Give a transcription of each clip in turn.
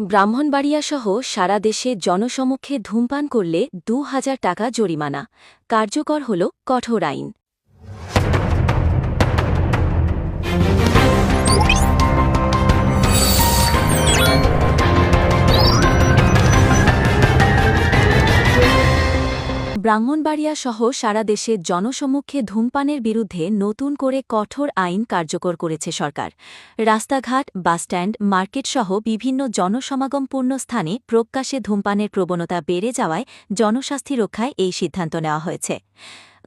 ব্রাহ্মণবাড়িয়াসহ সারা দেশে জনসমক্ষে ধূমপান করলে দু হাজার টাকা জরিমানা। কার্যকর হল কঠোর আইন। ব্রাহ্মণবাড়িয়া সহ সারা দেশে জনসমক্ষে ধূমপানের বিরুদ্ধে নতুন করে কঠোর আইন কার্যকর করেছে সরকার। রাস্তাঘাট, বাসস্ট্যান্ড, মার্কেটসহ বিভিন্ন জনসমাগমপূর্ণ স্থানে প্রকাশ্যে ধূমপানের প্রবণতা বেড়ে যাওয়ায় জনস্বাস্থ্য রক্ষায় এই সিদ্ধান্ত নেওয়া হয়েছে।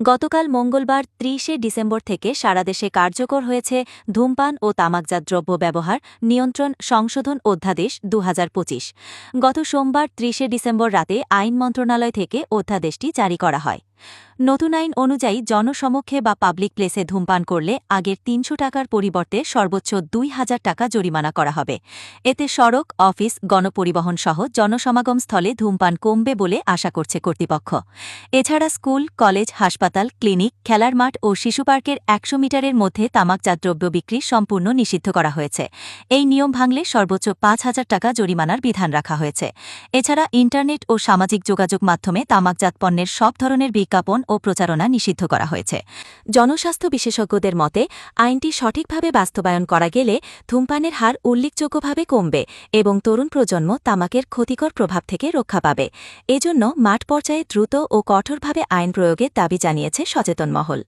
গতকাল মঙ্গলবার ত্রিশে ডিসেম্বর থেকে সারাদেশে কার্যকর হয়েছে ধূমপান ও তামাকজাত দ্রব্য ব্যবহার নিয়ন্ত্রণ সংশোধন অধ্যাদেশ দুহাজার পঁচিশ। গত সোমবার ত্রিশে ডিসেম্বর রাতে আইন মন্ত্রণালয় থেকে অধ্যাদেশটি জারি করা হয়। নতুন আইন অনুযায়ী জনসমক্ষে বা পাবলিক প্লেসে ধূমপান করলে আগের তিনশো টাকার পরিবর্তে সর্বোচ্চ দুই হাজার টাকা জরিমানা করা হবে। এতে সড়ক, অফিস, গণপরিবহন সহ জনসমাগম স্থলে ধূমপান কমবে বলে আশা করছে কর্তৃপক্ষ। এছাড়া স্কুল, কলেজ, হাসপাতাল, ক্লিনিক, খেলার মাঠ ও শিশু পার্কের একশো মিটারের মধ্যে তামাকজাত দ্রব্য বিক্রি সম্পূর্ণ নিষিদ্ধ করা হয়েছে। এই নিয়ম ভাঙলে সর্বোচ্চ পাঁচ হাজার টাকা জরিমানার বিধান রাখা হয়েছে। এছাড়া ইন্টারনেট ও সামাজিক যোগাযোগ মাধ্যমে তামাকজাত পণ্যের সব ধরনের বিজ্ঞাপন ও প্রচারণা নিষিদ্ধ করা হয়েছে। জনস্বাস্থ্য বিশেষজ্ঞদের মতে, আইনটি সঠিকভাবে বাস্তবায়ন করা গেলে ধূমপানের হার উল্লেখযোগ্যভাবে কমবে এবং তরুণ প্রজন্ম তামাকের ক্ষতিকর প্রভাব থেকে রক্ষা পাবে। এজন্য মাঠ পর্যায়ে দ্রুত ও কঠোরভাবে আইন প্রয়োগের দাবি জানিয়েছে সচেতন মহল।